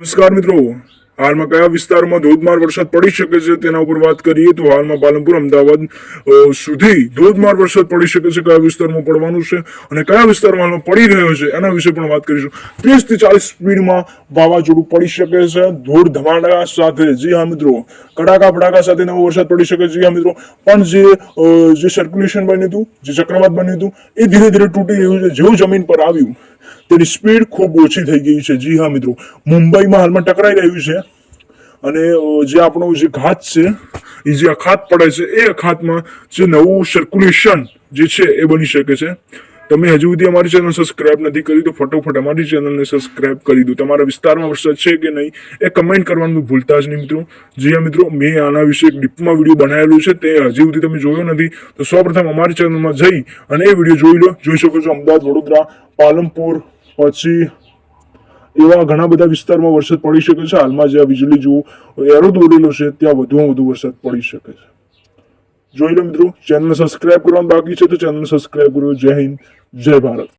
નમસ્કાર મિત્રો. હાલમાં કયા વિસ્તારોમાં ધોધમાર વરસાદ પડી શકે છે તેના ઉપર વાત કરીએ તો હાલમાં પાલનપુર, અમદાવાદ સુધી ધોધમાર વરસાદ પડી શકે છે. કયા વિસ્તારમાં પડવાનું છે અને કયા વિસ્તારમાં પડી રહ્યો છે એના વિશે પણ વાત કરીશું. ત્રીસથી ચાલીસ સ્પીડમાં વાવાઝોડું પડી શકે છે. ધૂળ, ધમાડા સાથે. જી હા મિત્રો. કડાકા ફડાકા સાથે નવો વરસાદ પડી શકે છે. જી હા મિત્રો. પણ જે જે સર્ક્યુલેશન બન્યું હતું, જે ચક્રવાત બન્યું હતું, એ ધીરે ધીરે તૂટી રહ્યું છે. જેવું જમીન પર આવ્યું. તેની સ્પીડ ખૂબ ઓછી થઈ ગઈ છે. જી હા મિત્રો, મુંબઈમાં હાલમાં ટકરાઈ રહ્યું છે. અને જે આપણો જે ઘાત છે, એ જે અખાત પડે છે, એ અખાતમાં જે નવું સર્ક્યુલેશન જે છે, એ બની શકે છે. તમે હજુ સુધી અમારી ચેનલ સબસ્ક્રાઇબ નથી કરી, તો ફટોફટ અમારી ચેનલને સબસ્ક્રાઇબ કરી દો. તમારા વિસ્તારમાં વરસાદ છે કે નહીં, એ કમેન્ટ કરવાનું ભૂલતા જ નહીં મિત્રો. જી મિત્રો, મેં આના વિશે એક ડીપમાં વીડિયો બનાવેલું છે, તે હજી સુધી તમે જોયો નથી. તો સૌપ્રથમ અમારી ચેનલમાં જઈ અને એ વીડિયો જોઈ લો. જોઈ શકો છો અમદાવાદ, વડોદરા, પાલનપુર, પછી એવા ઘણા બધા વિસ્તારમાં વરસાદ પડી શકે છે. હાલમાં જ્યાં વીજળી જુઓ એરો દોરેલો છે, ત્યાં વધુમાં વધુ વરસાદ પડી શકે છે. જોઈ લો મિત્રો ચેનલ સબસ્ક્રાઇબ કરવાનું બાકી છે, તો ચેનલ સબસ્ક્રાઇબ કરો. જય હિન્દ. જય ભારત